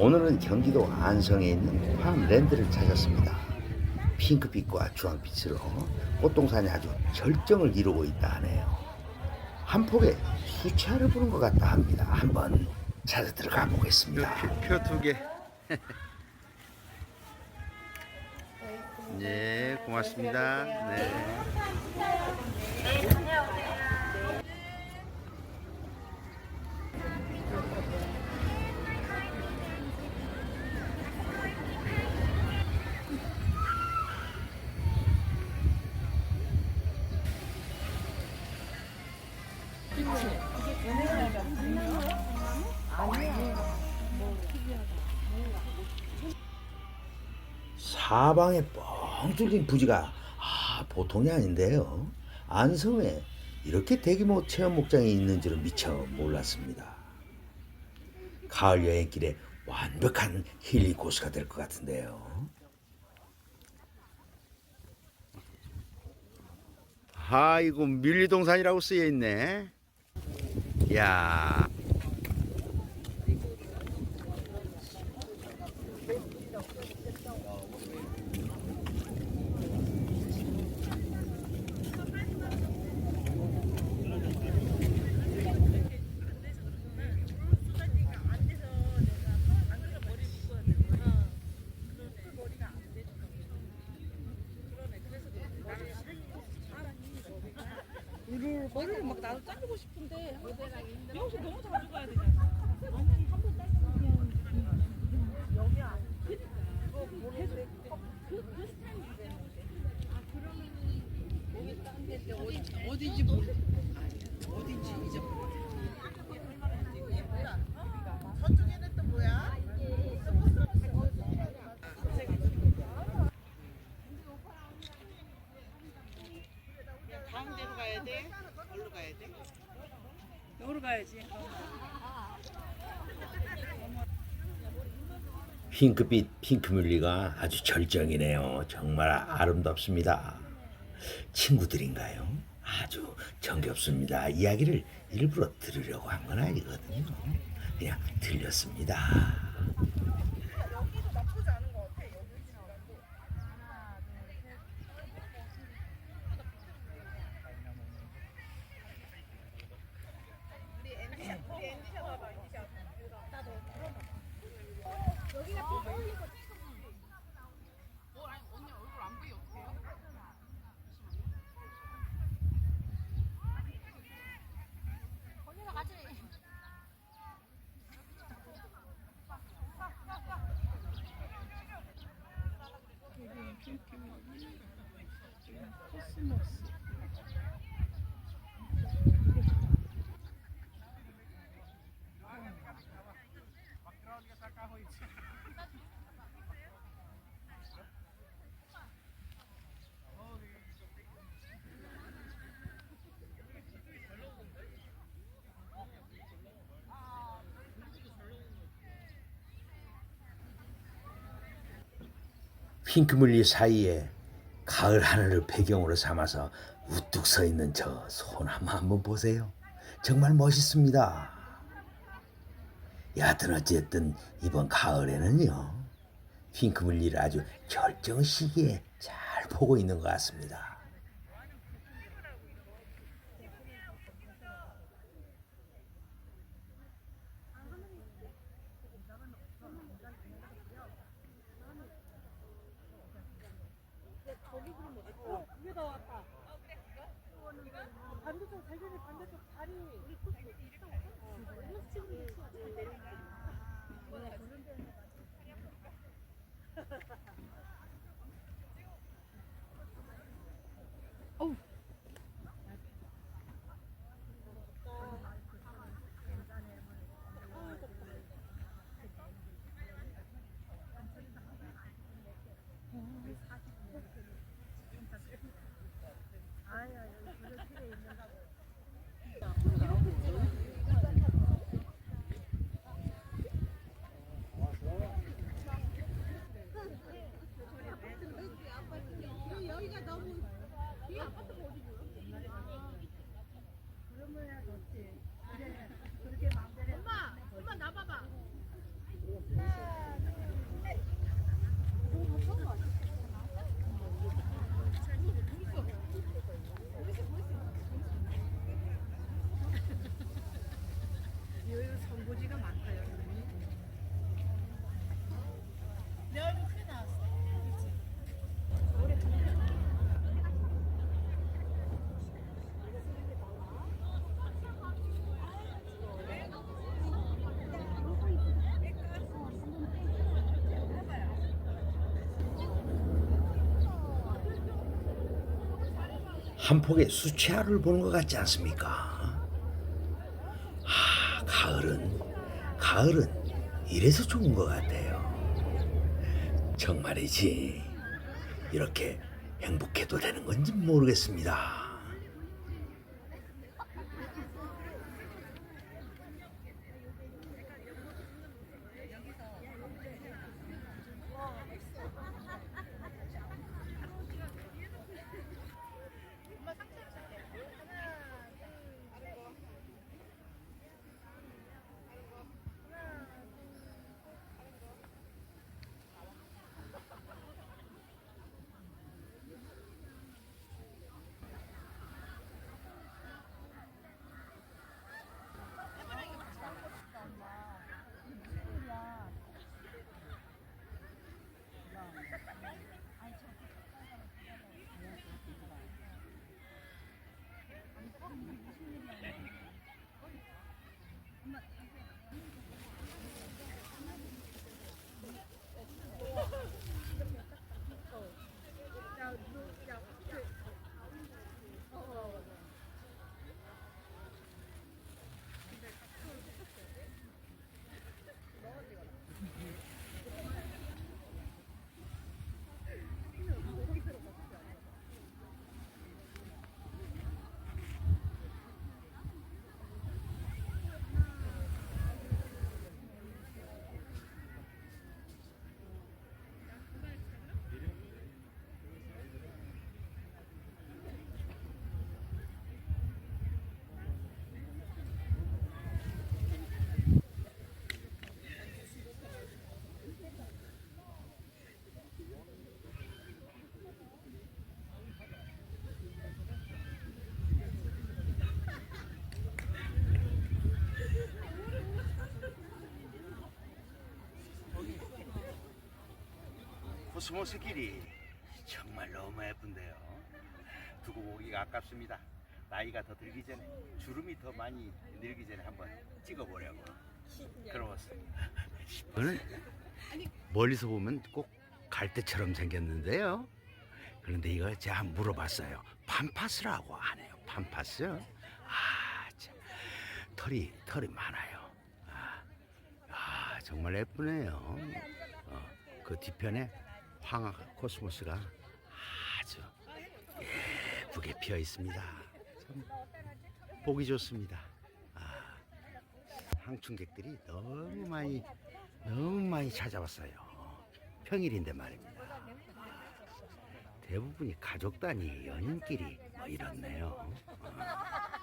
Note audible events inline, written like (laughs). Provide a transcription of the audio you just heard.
오늘은 경기도 안성에 있는 팜랜드를 찾았습니다. 핑크빛과 주황빛으로 꽃동산이 아주 절정을 이루고 있다 하네요. 한 폭에 수채화를 부른 것 같다 합니다. 한번 찾아 들어가 보겠습니다. 표 두 개. (laughs) 네, 고맙습니다. 네. 사방에 뻥 뚫린 부지가 아, 보통이 아닌데요. 안성에 이렇게 대규모 체험 목장이 있는 줄은 미처 몰랐습니다. 가을 여행길에 완벽한 힐링 코스가 될 것 같은데요. 아이고 밀리동산이라고 쓰여 있네. 야. 머리를 머리를 막 나도 자르고 싶은데 영수 너무 자주 가야 되잖아. 여기 안. 그거 뭐 해도 그그 스타일이 되는데. 아 그러면은 여기 딴 데인데 어디 어디지 모르. 어디지 이제. 저쪽에는 또 뭐야? 가운데로 가야 돼? 어디로 가야 돼? 여기로 가야지. 핑크빛 핑크뮬리가 아주 절정이네요. 정말 아름답습니다. 친구들인가요? 아주 정겹습니다. 이야기를 일부러 들으려고 한 건 아니거든요. 그냥 들렸습니다. 여기가 어. 핑크뮬리 사이에 가을 하늘을 배경으로 삼아서 우뚝 서 있는 저 소나무 한번 보세요. 정말 멋있습니다. 여하튼 어쨌든 이번 가을에는요. 핑크뮬리를 아주 결정 시기에 잘 보고 있는 것 같습니다. 반대쪽 대전이 반대쪽 다리. 우리 코스 있어. 어, 선물을 넣지. 한 폭의 수채화를 보는 것 같지 않습니까? 아, 가을은 가을은 이래서 좋은 것 같아요. 정말이지 이렇게 행복해도 되는 건지 모르겠습니다. 코스모스 길이 정말 너무 예쁜데요. 두고 보기가 아깝습니다. 나이가 더 들기 전에 주름이 더 많이 늘기 전에 한번 찍어보려고 그러웠습니다. 저는 (laughs) 멀리서 보면 꼭 갈대처럼 생겼는데요. 그런데 이걸 제가 한번 물어봤어요. 판파스라고 하네요. 판파스. 아, 참. 털이 털이 많아요. 아, 아 정말 예쁘네요. 어, 그 뒤편에 황화 코스모스가 아주 예쁘게 피어 있습니다. 참 보기 좋습니다. 아, 항충객들이 너무 많이 너무 많이 찾아왔어요. 평일인데 말입니다. 대부분이 가족 단위 연인끼리 뭐 이렇네요. 어.